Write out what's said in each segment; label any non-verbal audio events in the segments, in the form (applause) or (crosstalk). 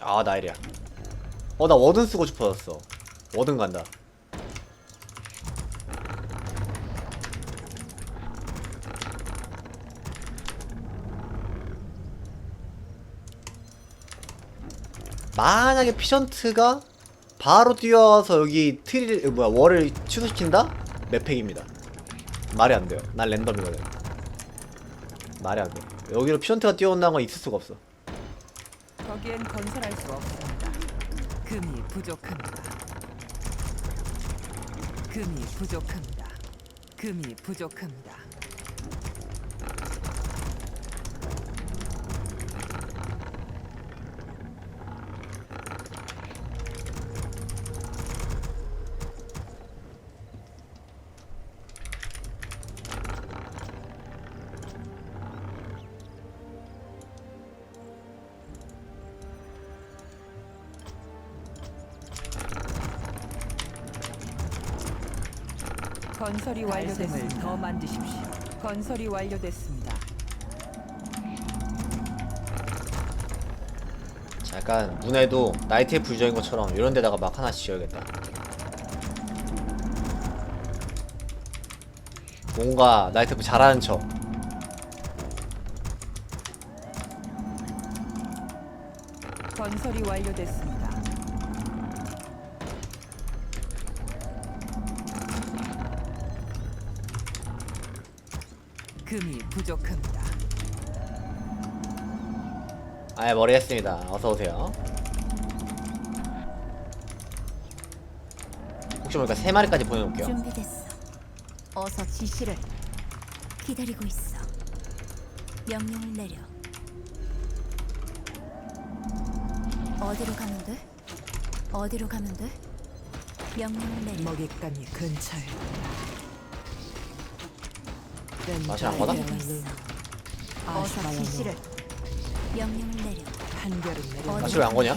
아 나일이야 어. 나 워든 쓰고 싶어졌어. 워든 간다. 만약에 피션트가 바로 뛰어서 여기 트릴 뭐야 월을 취소시킨다? 맵팩입니다. 말이 안 돼요. 난 랜덤이거든. 말이 안돼. 여기로 피션트가 뛰어온다는 건 있을 수가 없어 거기엔 건설할 수 없습니다. 금이 부족합니다. 금이 부족합니다. 금이 부족합니다. 건설이 완료됐음을 더 만드십시오. 건설이 완료됐습니다. 자, 약간 문에도 나이트의 불적인 것처럼 이런 데다가 막 하나씩 지어야겠다. 뭔가 나이트프 잘하는 척. 건설이 완료됐습니다. 금이 부족합니다. 아예 머리 했습니다. 어서 오세요. 혹시 모르니까 세 마리까지 보내놓을게요. 준비됐어. 어서 지시를 기다리고 있어. 명령을 내려. 어디로 가면 돼? 어디로 가면 돼? 명령을 내려. 먹잇감이 근처에. 맛이 안 있어. 어서 지시를 명령을 내려. 한결은 내려. 어디- 아씨 왜안 거냐?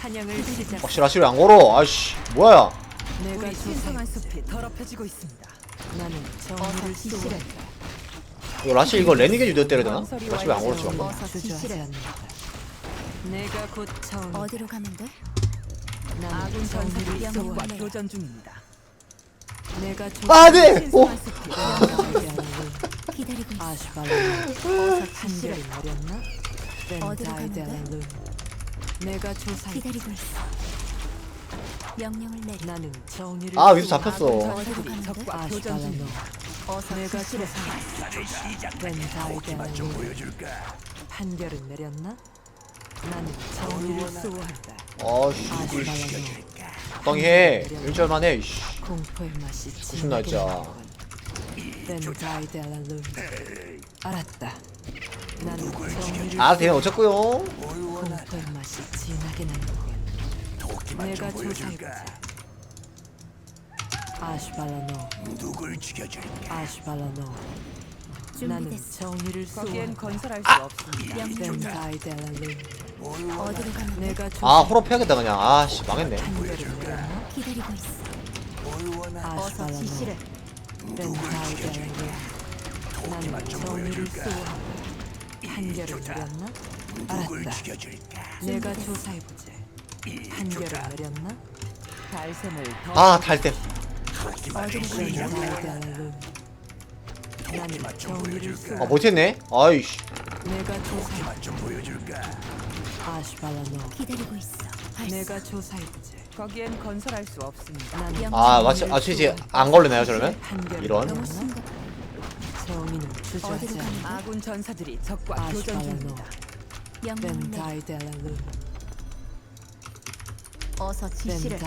사냥을 시작. 아씨 아씨 왜안 걸어? 아씨 뭐야? 내가 신성한 숲이 더럽혀지고 있습니다. 나는 정의를 어서 지시를. 쏘아 이거 라시 이거 레니게 유도 때려야 되나? 라시 왜안 걸었지 방금? 어서 지시를. 내가 곧 차오는 어디로 가면 돼? 아군 전사들이 적과 내려. 교전 중입니다. 내가 아, 네! 오! 기다리고 있어. 아슈발라 어서 지시를 한결이 내렸나? 어디로 가면 돼? 벤타이델룬 내가 기다리고 있어. 명령을 내려. 나는 정의를 아, 위에서 쏘아. 잡혔어. 아군 어디로 전사들이 가면 돼? 적과 교전 중입니다. 어서 내가. 조사해 벤타이델룬 한결은 내렸나? 나는 정의를 쏘아한다. 아씨 아슈발라 적당히 해. 일절만 해. 이씨. 공포의 맛이 무슨 날짜? 벤타이델룬 알았다. 정의를 아 되면 어쨌고요. 공포의 맛이 진하게 나는군. 내가 조사해보자. 아슈발라노. 누굴 죽여줄까? 아슈발라노. 나는 준비됐어. 정의를 쏘아. 건설할 아! 수 없습니다. 명령. 벤타이델룬. 어디로 가면 돼? 내가 아. 호러 패야겠다 그냥. 아씨 망했네. 기다리고 있어. 어서. 지시를. 벤타이델룬. 나는 정의를 쏘아. 한결을 내렸나? 알았다. 내가 조사해보지. 한결을 내렸나? 달샘을 더 아. 어디로 가면. 나는 정의를 쏘아. 아 못했네. 아이씨. 내가 조사해. 아슈발라노. 기다리고 있어. 내가 조사해보지. 거기엔 건설할 수 없습니다. 아 마치 아 취지 안 걸리나요 저러면? 이런? 정의는 어디로 주저하지 가면 않아. 돼? 아군 전사들이 적과 교전 아슈발라노. 중입니다. 명령을. 벤타이델룬. 어서 지시를.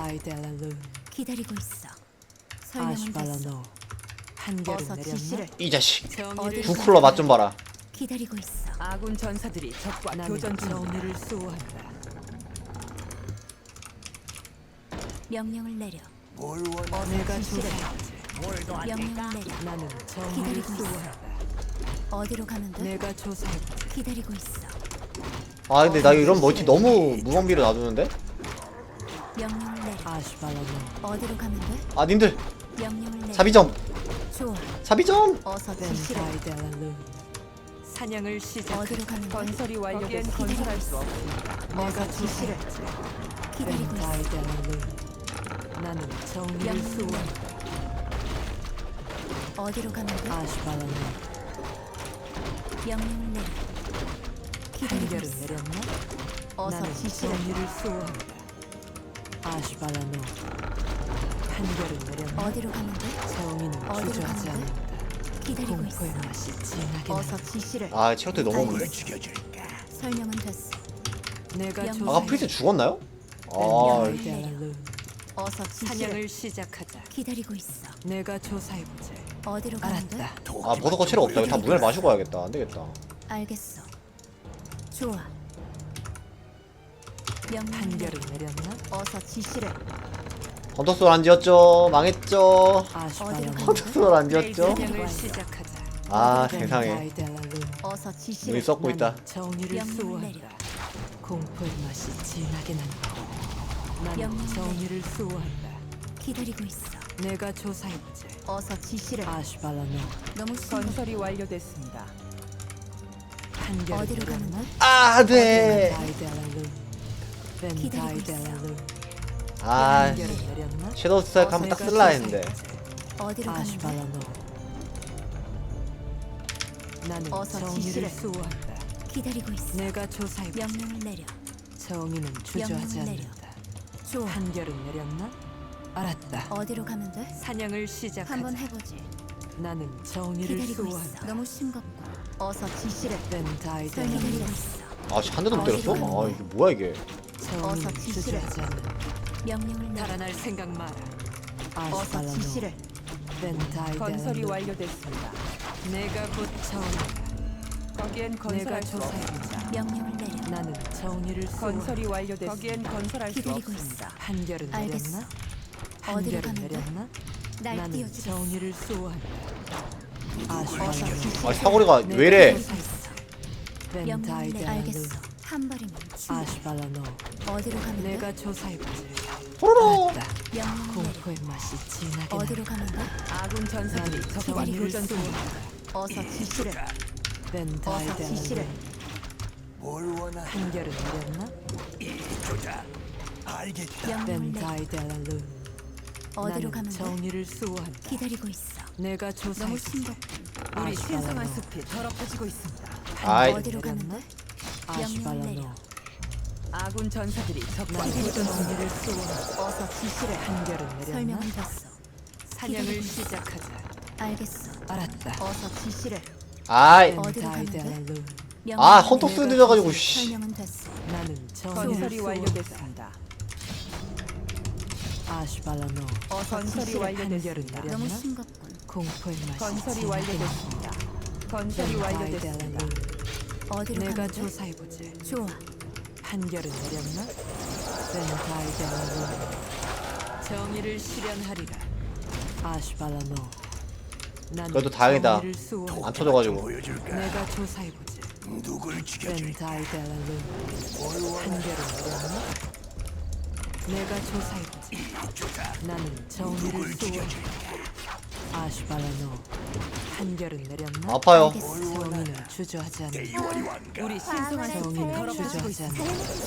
기다리고 있어. 설명은 됐어. 한결은 어서 내렸나? 지시를 이 자식. 정의를 쿨러 맛 좀 봐라. 기다리고 있어. 아군 전사들이 적과 교전 중 정의를 쏘아한다. 명령을 내려. 내가 지시를. 조사해보지. 명령을 내려. 나는 정의를 기다리고 있어. 어디로 가면 돼? 내가 조사해보지. 기다리고 있어. 아 근데 나 이런 멀티 너무 무방비로 놔두는데? 명령을 내려. 아슈발라노. 어디로 가면 돼? 아 님들 명령을 내려. 사비점 좋아. 사비점. 어서. 벤타이델룬. 사냥을 시작. 어디로 가는 거야? 건설이 완료된 거기엔 건설할 수 없어. 어서 지시를 기다리고 있어. 나는 명령을 수호한다. 어디로 가는 거야? 아슈발라노. 명령을 내려. 기다리고 있어. 내렸나? 어서 나는 지시를 수호한다. 아슈발라노. 판결은 내렸나? 어디로 가는 거야? 정의는 어디로 주저하지 가는? 않는다. 기다리고 공포의 있어. 맛이 진하게 어서. 지시를 아 체력들이 너무 없는데 설명은 됐어. 내가 명- 조사해. 아까 프리즈 죽었나요? 아. 어서 지시를 사냥을 시작하자. 기다리고 있어. 내가 조사해보지. 어디로 가는 거야? 알았다. 아 버섯거 체력 없다 이거 다 물을 마시고 가야겠다 안되겠다 알겠어. 좋아. 내려. 판결은 내렸나? 어서 지시를 헌터솔 안 지었죠 망했죠 헌터솔 안 지었죠 시작하자. 아 세상에. 어서 눈이 지시를 썩고 있다 나는 정의를 명령을 수호한다. 내려. 공포의 맛이 진하게 난다. 나는 정의를 수호한다. 기다리고 있어. 내가 조사해보지. 어서 지시를 아슈발라노. 너무. 건설이 완료됐습니다. 판결은 어디로 가는? 거야? 아네 벤다이델루. 벤다이델루. 아? 섀도우 스타일 한번 딱 쓸라 했는데 어디로 가는 거야? 아슈발라노. 나는 어서 정의를. 수호한다. 기다리고 있어. 내가 조사해보지. 명령을 내려. 정의는 주저하지 명령을 내려. 않는다. 좋아. 판결은 내렸나? 알았다. 어디로 가면 돼? 사냥을 시작하자. 한번 해보지. 나는 정의를 기다리고 수호한다. 너무 싱겁고. 어서 지시를 벤 다이델루. 설명을 있어. 아씨 한 대도 못 때렸어? 아 이게 뭐야 이게 정의는 어서 지시를. 주저하지 않는다. 명령을 내려. 달아날 생각 마라. 어서. 지시를. 건설이 완료됐습니다. 내가 곧 정의다. 거기엔 내가 건설할 수 조사해보자. 없습니다. 명령을 내려. 나는 정의를 수호한다. 건설이 완료됐습니다. 거기엔 건설할 수 기다리고 없습니다. 알겠어. 내렸나? 어디로 돼? 내렸나? 날 나는 띄워주겠어. 정의를 아슈발라노. 지시를 아 사거리가 내가 왜 이래 조사했어. 명령을 내려. 알겠어. 한 발이면 충분. 아슈발라노. 어디로 가면 돼? 내가 조사해보지. 호로로. 공포의 맛이 진하게 어디로 난다. 가는 거야? 아군 전사들이 적과 교전 중. 수호한다. 어서 지시를 어서. 지시를 판결은 내렸나? 명령을 내려. 벤다이델루. 어디로 나는 가면 돼? 정의를 수호한다. 기다리고 있어. 내가 너무 조사해보지. 싱겁고. 우리. 신성한 숲이 더럽혀지고 있습니다. 아이. 어디로? 명령을 아슈발라노. 아군 전사들이 적과 중. 정의를 수호한다. 어서 지시를 판결은 내렸나? 설명은 됐어. 사냥을 기다리고 있어. 시작하자. 알겠어. 알았다. 어서 지시를 아이 어디로 가면 돼? 아. 헌터스 늦어가지고 씨 설명은 됐어. 나는 건설이. 완료됐습니다. 아슈발라노. 어서 건설이 지시를 판결은 완료됐습니다. 너무 내렸나? 싱겁군. 공포의 맛이 건설이 완료됐습니다. 건설이 완료됐습니다. 어디로 내가 가면 돼? 조사해보지. 좋아. 판결은 내렸나? 벤다이델루. 정의를 실현하리라. 아슈발라노. 그래도 다행이다. 정의를. 안 터져가지고 내가 조사해보지. 벤다이델루. 판결은 내렸나? 내가 조사해보지. 나는 정의를 수호한다. 아슈발라노. 판결은 내렸나? 아파요 알겠어. 주저하지 않는다. 우리 신성한 정의는 더럽혀지고 주저하지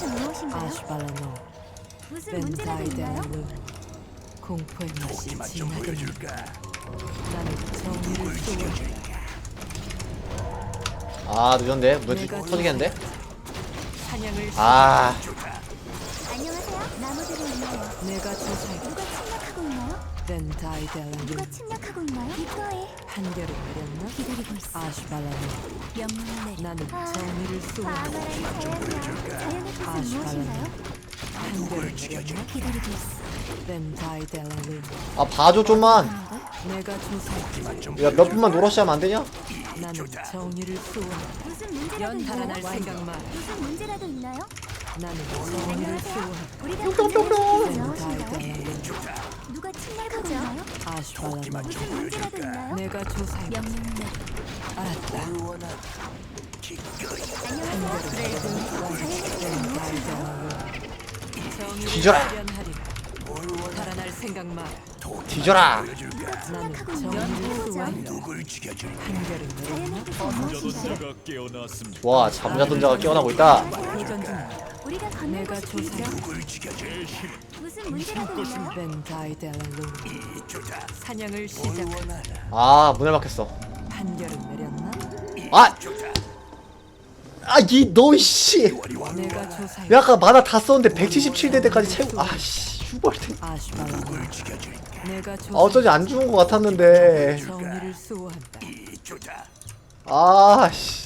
무엇인가요? 아슈발라노. 무슨 문제라도 있나요? 벤다이델루. 공포의 맛이 진하게. 나는 정의를 수호한다. 아 늦었는데 뭐 내가 터지겠는데? 사냥을 아 안녕하세요. 나무들이 있나요? 내가 조사해 누가 벤다이델루. 누가 침략하고 있나요? 이거에 판결을 내렸나? 기다리고 있어. 아슈발라노. 명령을 내려. 나는 정의를 수호한다. 과감한 자연이야. 자연의 뜻은 무엇인가요? 판결을 내렸나? 기다리고 있어. 벤다이델루. 아 봐줘 좀만? 내가 조사해 야몇 분만 놀아시 하면 안 되냐? 나는 정의를 수호한다. 무슨 문제라도 연달아 날 있나요? 생각 마라. 무슨 문제라도 있나요? 나는. 우리가. 누가. 무슨 문제라도 있나요? 내가 조사해. 알았다. 안녕하세요. 무엇인가요? 정의를 뒤져라. 실현하리라. 달아날 생각 마라. 뒤져라 있나요? 한결은? 자연의 무엇인가요? 와 잠자던 자가 깨어나고 있다. 우리가 걷는 내가 곳이 조사해. 보이죠? 무슨 문제라도 있나요? 벤다이델루 사냥을 시작한다. 아 문을 막혔어 한결은 내렸나? 아! 아이 너씨 내가 조사해. 야 아까 만화 다 썼는데 177대 때까지 채우 아씨 슈벌트 아슈발라. 내가 조사해. 아 어쩐지 안 죽은 것 같았는데 정의를 수호한다. 아씨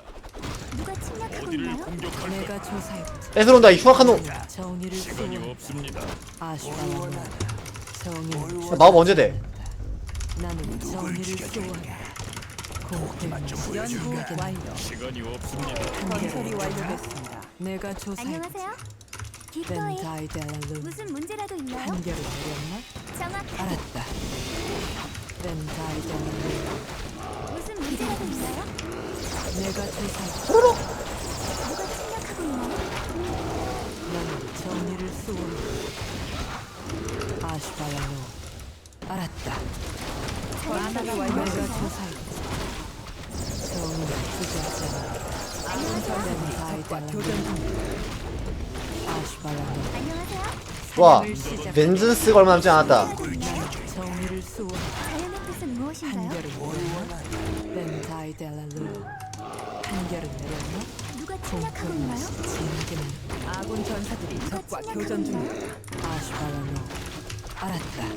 누가 침략하고 어디를 있나요? 공격할 내가 조사해보자. 뺏어온다 이 흉악한 놈 정의를 시간이. 없습니다. 아슈발라. 정의는 야, 마법 언제 돼? 나는 정의를 수호한다. 공평히 연구 완료. 시간이 없습니다. 건설이 완료됐습니다. 내가. 안녕하세요. 기꺼이 무슨 문제라도 있나요? 한결은 내렸나? 정확하게 알았다. 벤 다이델루 무슨 문제라도 있나요? 내가 조사해보자. 누가 침략하고 있나요? 나는 정의를 수호한다. 아슈발라노 알았다. 내가 완료됐습니다. 조사해보자. 정의는. 아군 전사들이 적과 교전. 아슈발라노 안녕하세요. 와. 벤전스가 얼마 남지 않았다 나는 정의를 수호한다. 자연의 뜻은 무엇인가요? 한결은 내렸나? 벤타이델라 루 한결은 내렸나? 누가 침략하고 있나요? 공평하시 진기는 아군 전사들이 적과 교전 중입니다. 아슈발라노 알았다.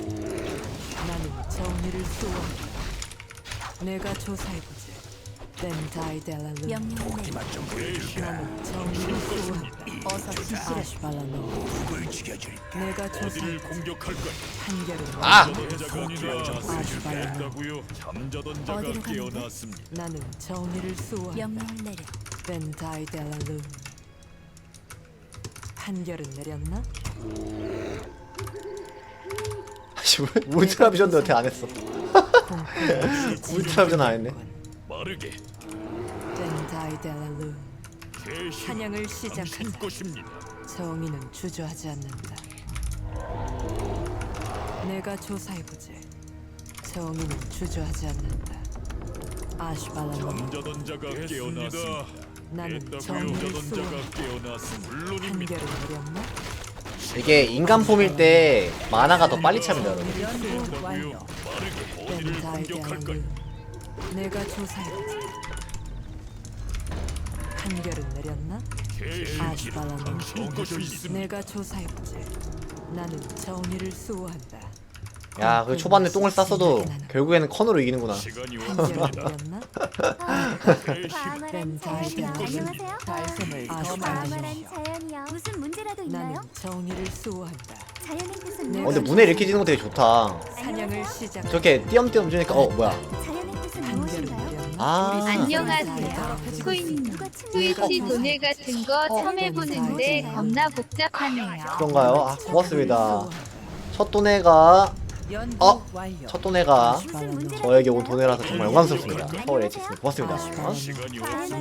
나는 정의를 수호한다. 내가 조사해보지. 벤타이델라루 명령을 내려 나는 정의를 수호한다. 어서 지시를 아슈발라노 내가 어디를 조사해보지. 공격할까? 한결은 아! 자가 아슈발라노 됐다고요. 잠자던 자가 어디로 가는데? 깨어났습니다. 나는 정의를 수호한다. 명령을 내려 벤타이 델라루 한결은 내렸나? 아씨 왜 울트라 비전도 여태 안 했어 공평하시 울트라 비전 안 했네 빠르게 벤타이델라루 개심 사냥을 당신 시작한다. 것입니다. 정의는 주저하지 않는다. 내가 조사해보지. 정의는 주저하지 않는다. 아슈발라노 잠자던 자가 깨어났습니다. 나는. 정의를 잠자던 자가 수호한다. 깨어났습니다. 물론입니다. 한결은 내렸나? 이게 인간 폼일 때 만화가 더 빨리 차입니다 여러분 연구 완료. 빠르게 어디를 공격할까? 벤타이델라루 내가 조사해보지. 한결은 내렸나? 당신 것입니다. 내가 조사해보지. 나는 정의를 수호한다. 야 그 초반에 똥을 쌌어도 결국에는 컨으로 이기는구나 시간이 한결은 없습니다. 내렸나? 개심 과감한 자연이요. 안녕하세요. 달샘을 더 아슈발라노. 과감한 만드십시오. 자연이요. 무슨 문제라도 나는 있나요? 정의를 수호한다. 자연의 뜻은 어, 어 근데? 문에 이렇게 지는 거 되게 좋다 사냥을 시작. 저렇게 띄엄띄엄 주니까 어 뭐야 자연의 아 안녕하세요. 누가 트위치 돈을 같은 거 처음 해보는데 겁나 복잡하네요. 그런가요? 아 고맙습니다 첫 도네가 어? 첫 도네가 저에게 온? 도네라서 정말 영광스럽습니다 서울 HS님 고맙습니다 어? 시간이 없습니다.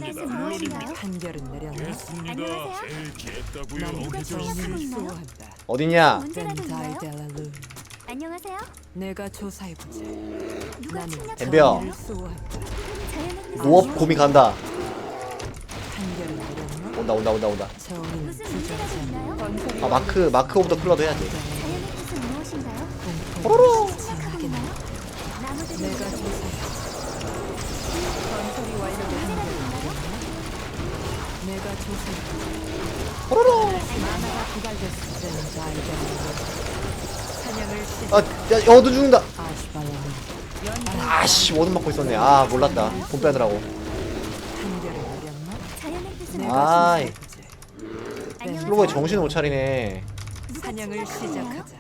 안녕하세요. 제일 됐다고요. 나는 누가? 수호한다. 어딨냐 문제라도 있나요? 벤타이델라 루 안녕하세요. 내가 조사해보지. 누가 나는 침략하고 덤벼. 정의를 수호한다. 곰이 간다 한결은? 온다 온다 온다 온다 정의는 무슨. 있나요? 아 마크 마크 오브 더 플러드 해야지 자연의 뜻은 무엇인가요? 호로로 있나요? 나무들이 내가. 건설이. 있나요? 내가. 만화가 시작. 아 야 어두 죽는다 아씨 워든 맞고 있었네 아 몰랐다 돈 빼느라고 내가 아이. 슬로거에 정신을 못 차리네 사냥을? 시작하자.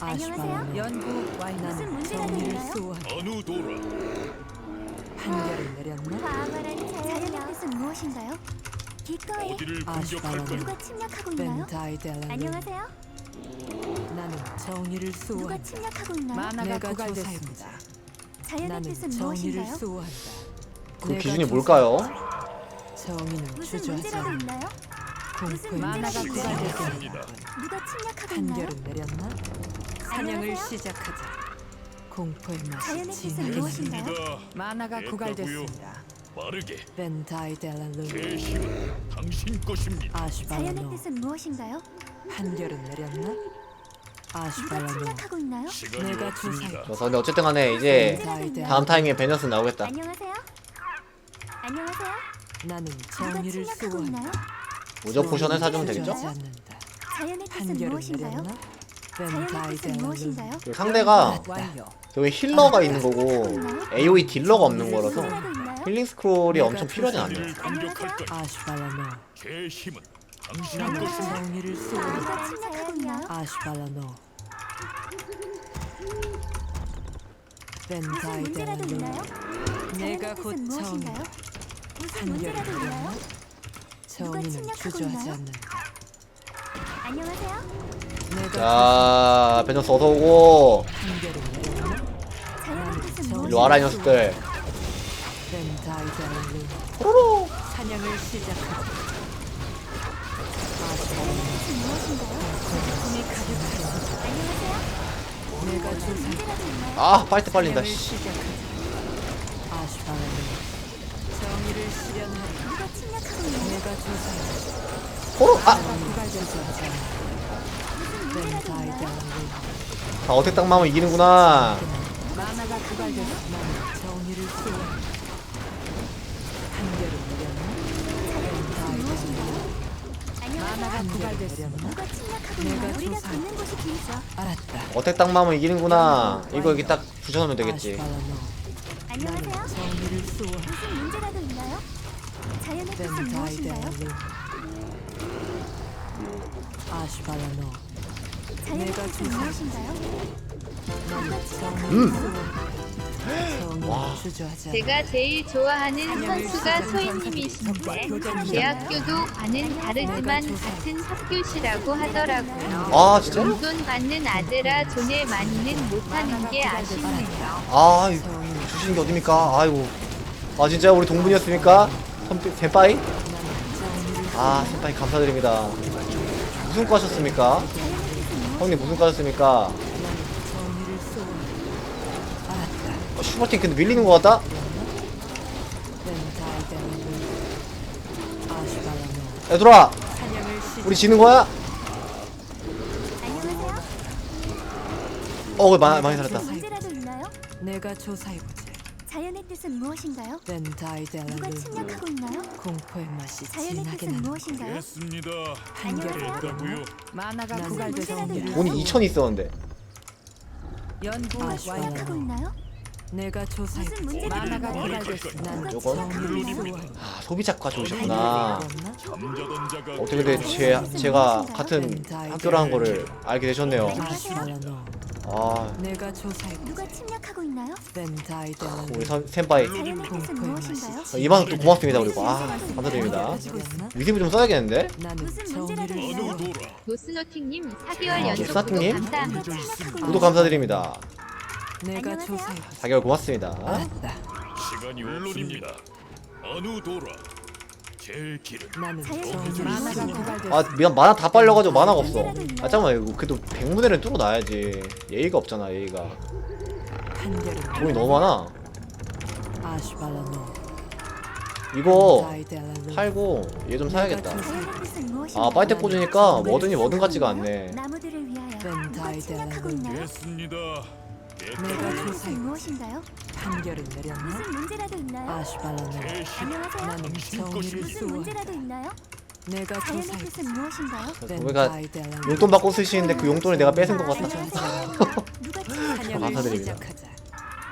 안녕하세요. 연구 문제가 정의를? 수호한다. 어느 도라 판결을 내렸나? 과감한 자연의 뜻은 무엇인가요? 기꺼이 어디를 공격할까요? 누가 침략하고 있나요? 안녕하세요. 나는 정의를 누가 수호한다. 침략하고 있나요? 만화가 내가 고갈됐습니다. 자연의 나는 뜻은 정의를 무엇인가요? 수호한다. 그 내가 기준이 뭘까요? 정의는 무슨 주저하지 문제라도 않는다. 있나요? 공포의 무슨 만화가 문제라도 있나요? 고갈됐습니다. 누가 침략하고 있나요? 판결은 내렸나? 사냥을 안녕하세요? 시작하자. 공포의 맛이 자연의 뜻은 진하게 무엇인가요? 만화가 됐다고요. 고갈됐습니다. 빠르게 벤타이델라루 제 힘은 당신 것입니다. 자연의 아슈발라노 뜻은 무엇인가요? 판결은 내렸나? 아슈발라노 침략하고 있나요? 시간이 내가 없습니다. 조사해. 그래서 근데 어쨌든 간에 이제 다음 타이밍에 베너스 나오겠다 안녕하세요. 안녕하세요. 나는 누가 정의를 침략하고 수호한다. 있나요? 무적 포션을 사주면 되겠죠? 주저하지 않는다. 자연의 뜻은 판결은 무엇인가요? 내렸나? 자연의 뜻은 무엇인가요? 그리고 상대가 완료. 여기 힐러가 있는 거고 AOE 딜러가 없는 거라서? 힐링 스크롤이 엄청 필요하진 공격할까요? 아슈발라노 제 힘은 당신 나는 것입니다. 정의를 수호한다. 누가 침략하고 있나요? 아슈발라노 무슨 문제라도 있나요? 벤타이델라루 내가 곧 무엇인가요? 무슨 문제라도 있나요? 내렸나? 정의는 침략하고 주저하지 있나요? 않는다. 안녕하세요. 내가 자 베너스 어서오고 일로 일로 와라 무엇인가요? 녀석들 벤타이델라루 사냥을 시작하자. 아 파이트 빨린다 씨. 아슈발라노 정의를? 내가 조사해. 호로! 아! 아 어택 당마면 이기는구나. 판결은 내렸나? 자연의 뜻은 무엇인가요? 누가 침략하고? 우리가 곳이 길죠. 알았다. 어택 당마면 이기는구나 이거 여기 딱 붙여놓으면 되겠지. 안녕하세요. 나는 정의를 수호한다. 무슨 문제라도 있나요? 자연의 뜻은 무엇인가요? 아슈발라노. 자연의 뜻은. 무엇인가요? 음. 제가 제일 좋아하는 선수가 소희님이신데 대학교도 과는 다르지만 같은 학교시라고 하더라고요. 아 진짜? 용돈 받는 아들아 존에 많이는 못하는 게 아쉽네요. 아 주시는 게 어딥니까 아이고 아 진짜 우리 동문이었습니까? 선배- senpai? 정의를 아 senpai 감사드립니다 무슨 과 하셨습니까? 형님 무슨 과 하셨습니까? 나는 정의를 수호한다. 알았다. 어, 슈퍼팀 근데 밀리는 것 같다? 얘들아. 우리 지는 거야? 어 많이, 많이 살았다 무슨 문제라도 있나요? 내가 조사해보지. 자연의 뜻은 무엇인가요? 누가 벤타이델라루. 침략하고 있나요? 공포의 맛이 자연의 진하게 뜻은. 무엇인가요? 됐습니다. 안녕하세요. 됐다고요. 만화가 문제라도 정의를 돈이 2천 있었는데 연구 완료. 침략하고 있나요? 내가 만화가? 고갈됐어. 난 요건? 아 소비자과 좋으셨구나 어떻게 제, 제가 같은 학교라는 거를 알게 되셨네요 아슈발라노. 아 내가. 누가 침략하고 있나요? 벤타이델라루. 우리 선, senpai 자연의 뜻은 무엇인가요? 어, 이만 또 고맙습니다 그리고 아 감사드립니다 위습을 좀 써야겠는데? 나는 무슨 노스노팅님 4개월 아, 연속 구독 노스노팅님? 감사합니다. 구독 감사드립니다 내가 안녕하세요. 조사해보지. 4개월 고맙습니다 알았다. 시간이 물론입니다. 어느 도라 제 길을 나는 만화가 무엇인가요? 고갈됐어. 아 미안 만화 다 빨려가지고 만화가 없어 아 잠깐만 이거 그래도 백무대를 뚫어놔야지 예의가 없잖아 예의가 돈이 너무 많아 아슈발라노. 이거. 팔고 얘 좀 사야겠다? 아 파이트 꽂으니까 뭐든지 뭐든 같지가 않네 나무들을 위하여? 됐습니다. 내가 조사해. 무엇인가요? 판결은 내렸나? 무슨 문제라도 있나요? 힘은 안녕하세요. 나는 당신 정의를. 무슨. 문제라도 있나요? 내가 자연의. 뜻은 무엇인가요? 우리가 벤타이델라루. 용돈 받고 쓰시는데 그 용돈을 내가 뺏은 것 같다 안녕하세요. 누가 침략하고 사냥을 감사드립니다. 시작하자.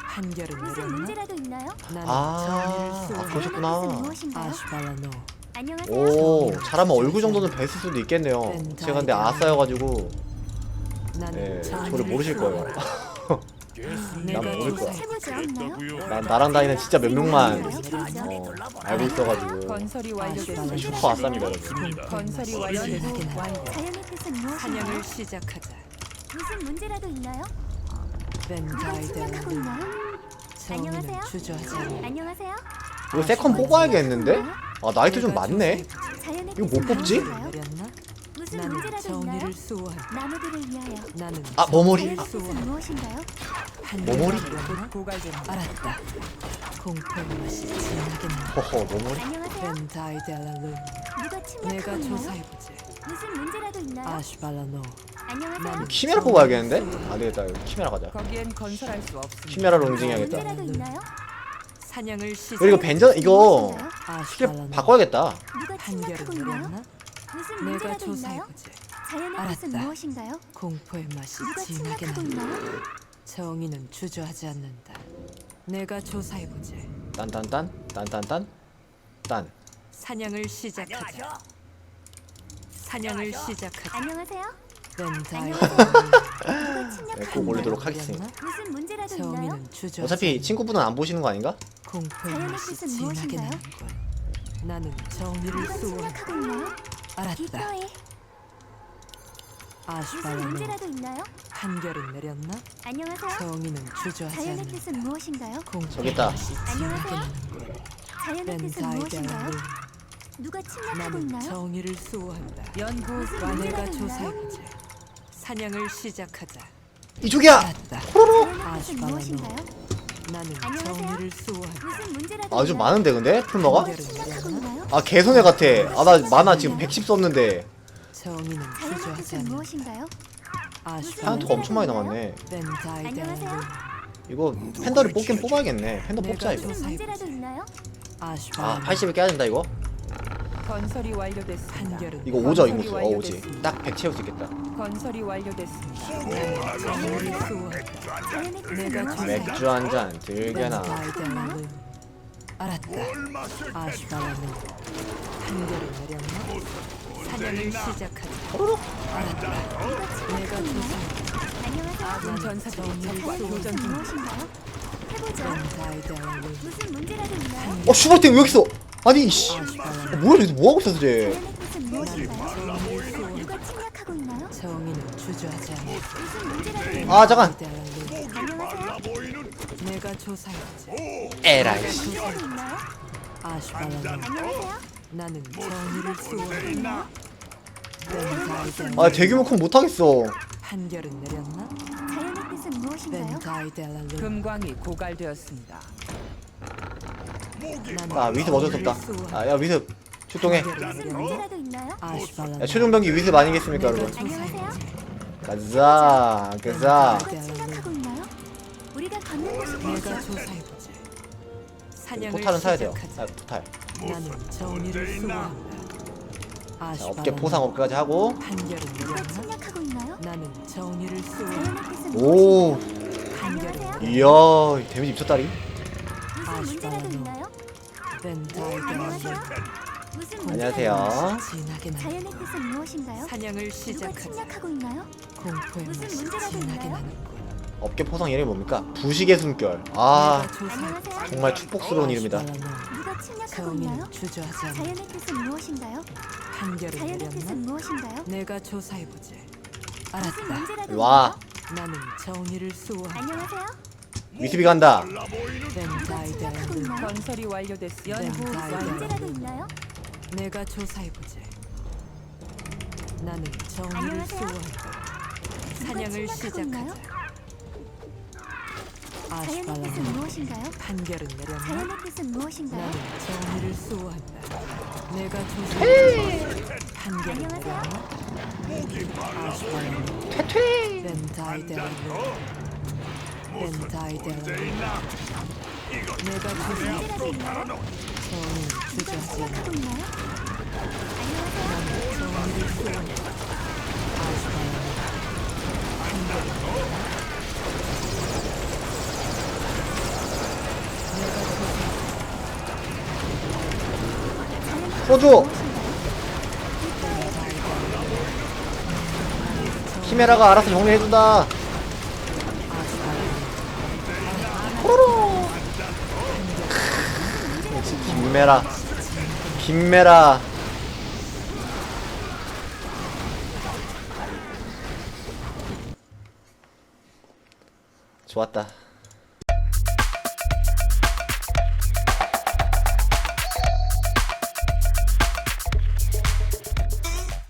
판결은 무슨 내렸나? 문제라도 있나요? 나는 아, 정의를 아. 그러셨구나. 무엇인가요? 아슈발라노. 안녕하세요. 오 잘하면 얼굴 정도는 뵀을 수도 있겠네요 제가 근데 아싸여가지고 예, 정의를 저를 모르실 거예요. (laughs) 난 모를 거야. 않나요? 그랬다고요. 난 나랑 다니는 진짜 몇 명만 그러죠. 어, 알고 있어가지고 건설이 완료됐습니다. 슈퍼 아싸입니다 여러분. 건설이 완료됐습니다. 완료. 자연의 뜻은 무엇인가요? 사냥을 시작하자. 무슨 문제라도 있나요? 누가? 정의는 안녕하세요? 주저하지 않아. 안녕하세요. 이거 세컨 뽑아야겠는데? 아 나이트 좀 많네. 자연의 이거 못 뜻은 뽑지? 무엇인가요? 무슨 나는 문제라도 있나요? 정의를. 나무들을 위하여. 나는 아, 머머리. 자연의 뜻은 무엇인가요? 머머리? 고갈됩니다. 알았다. 공포의 맛이 진하게 나. 허허 머머리. 안녕하세요. 누가 내가 침략하고 있나요? 조사해보지. 무슨 문제라도 있나요? 아슈발라노. 안녕하세요. 나는 키메라 뽑아야겠는데? 안 되겠다. 이거 키메라 가자. 거기엔 건설할 수 없습니다. 키메라로 응징해야겠다. 문제라도 있나요? 사냥을 시작. 그리고 벤전 이거 무엇인가요? 쉽게 아슈발라노. 바꿔야겠다. 누가 침략하고 있나요? 무슨 내가 문제라도 있나요? 조사해보지. 자연의 뜻은 알았다. 무엇인가요? 공포의 맛이 누가 진하게 침략하고 난다. 있나요? 정의는 주저하지 않는다. 내가 조사해보지. 딴딴딴 딴딴딴 딴. 사냥을 시작하자. 사냥을 시작하자. 안녕하세요. 벤자이. 누가 네, 침략하고 꼭 있나요? 올리도록 하겠습니다. 무슨 문제라도 있나요? 정의는 주저. 어차피 친구분은 안 보시는 거 아닌가? 공포의 자연의 맛이 뜻은 진하게 무엇인가요? 나는군. 나는 정의를 누가 수호한다. 침략하고 있나요? 알았다. 기꺼이 무슨 아슈발라노. 문제라도 있나요? 판결은 내렸나? 안녕하세요. 정의는 주저하지 자연의. 뜻은 무엇인가요? 저기 있다. 진하게 안녕하세요. 자연의 뜻은 무엇인가요? 누가 침략하고 나는 있나요? 정의를 수호한다. 연구 문제라도 있나요? 조사해보지. 사냥을 시작하자. 이쪽이야. 알았다. 자연의 뜻은 아슈발라노. 무엇인가요? 나는 안녕하세요? 정의를 수호한다. 무슨 문제라도 아좀 있나요? 많은데 근데 풀머가? 누가 침략하고 있나요? 아 개손해 같아. 아 나 만화 지금 110 썼는데 정의는. 무엇인가요? 타운트가 엄청 많이 남았네. 안녕하세요? 이거 팬더를 뽑긴 뽑아야겠네. 팬더 뽑자 이거. 문제라도 있나요? 아 아슈발라노. 80을 깨야 된다 이거. 건설이 완료됐습니다. 판결은 이거 오죠. 어 오지. 딱 100 채울 수 있겠다. 건설이 완료됐습니다. 자연의 뜻은 내가 무엇인가요? 맥주 한 잔 들게나. 벤자이델라룬. 알았다. 아슈발라노. 판결을 내렸나? 사냥을 시작하자. 알았다. 내가. 안녕하세요. 아군 전사들이 적과 교전 중. 무엇인가요? 해보죠. 벤자이델라룬. 무슨 문제라도 있나요? 어 슈퍼팅 왜 여기 있어? 아니 씨. 어. 뭐야 여기서 뭐 하고 있었어 쟤? 자연의 뜻은 무엇인가요? 정의를 수호한다. 누가 침략하고 있나요? 정의는 주저하지 않아. 무슨 문제라도 있나요? 아 잠깐. 안녕하세요. 내가 조사해보지. 에라이 씨. 안녕하세요. 나는 정의를 수호한다. 벤자이델라룬. 아 대규모 콘 못하겠어. 판결은 내렸나? 자연의 뜻은 무엇인가요? 벤자이델라룬. 금광이 고갈되었습니다. 아 위습 어쩔 수 없다. 아야 위습 출동해. 무슨 문제라도 있나요? 아슈발라노. 야 최종 병기 위습 아니겠습니까 여러분? 안녕하세요. 가자 가자. 내가? 조사해보지. 사냥을 포탈은 사야 돼요. 시작하자. 아 포탈. 나는 정의를 수호한다. 자. 어깨 포상 업까지 하고. 판결은 내렸나? 침략하고 있나요? 나는 정의를 수호한다. 자연의 뜻은 오. 무엇인가요? 판결은 안녕하세요. 이야 데미지 미쳤다리. 무슨 문제라도 아슈발라노. 있나요? 벤자이델라룬. 안녕하세요. 무슨 안녕하세요. 문제라도 진하게 있나요? 나. 자연의 뜻은 무엇인가요? 사냥을 누가 시작하자. 침략하고 있나요? 공포의 무슨 문제라도 진하게 있나요? 어깨 포상 이름이 뭡니까? 부식의 숨결. 아. 정말 축복스러운 이름이다. 아슈발라노. 누가 침략하고 정의는 있나요? 주저하지 않아. 자연의 뜻은 무엇인가요? 자연의 내렸나? 뜻은 무엇인가요? 내가 조사해보지. 무슨 알았다. 문제라도 와 있나요? 나는 정의를 수호한다. 안녕하세요. 위습이 간다. 있나요? 건설이 완료됐어. 무슨 문제라도. 있나요? 내가 조사해보지. 나는 정의를 안녕하세요. 수호한다. 사냥을 침략하고 있나요? 시작하자. 자연의 뜻은. 무엇인가요? 판결은 내렸나? 자연의 뜻은 무엇인가요? 나는 정의를 수호한다. 내가 조사해보지. 판결은 안녕하세요. 내렸나? 아슈발라노. 벤자이델라룬. 벤자이델라룬. 내가. 문제라도 있나요? 누가 주저하지 않아. 침략하고 있나요? 힘 키메라가 알아서 정리해준다. 호로로. 역시 김메라. 김메라. 좋았다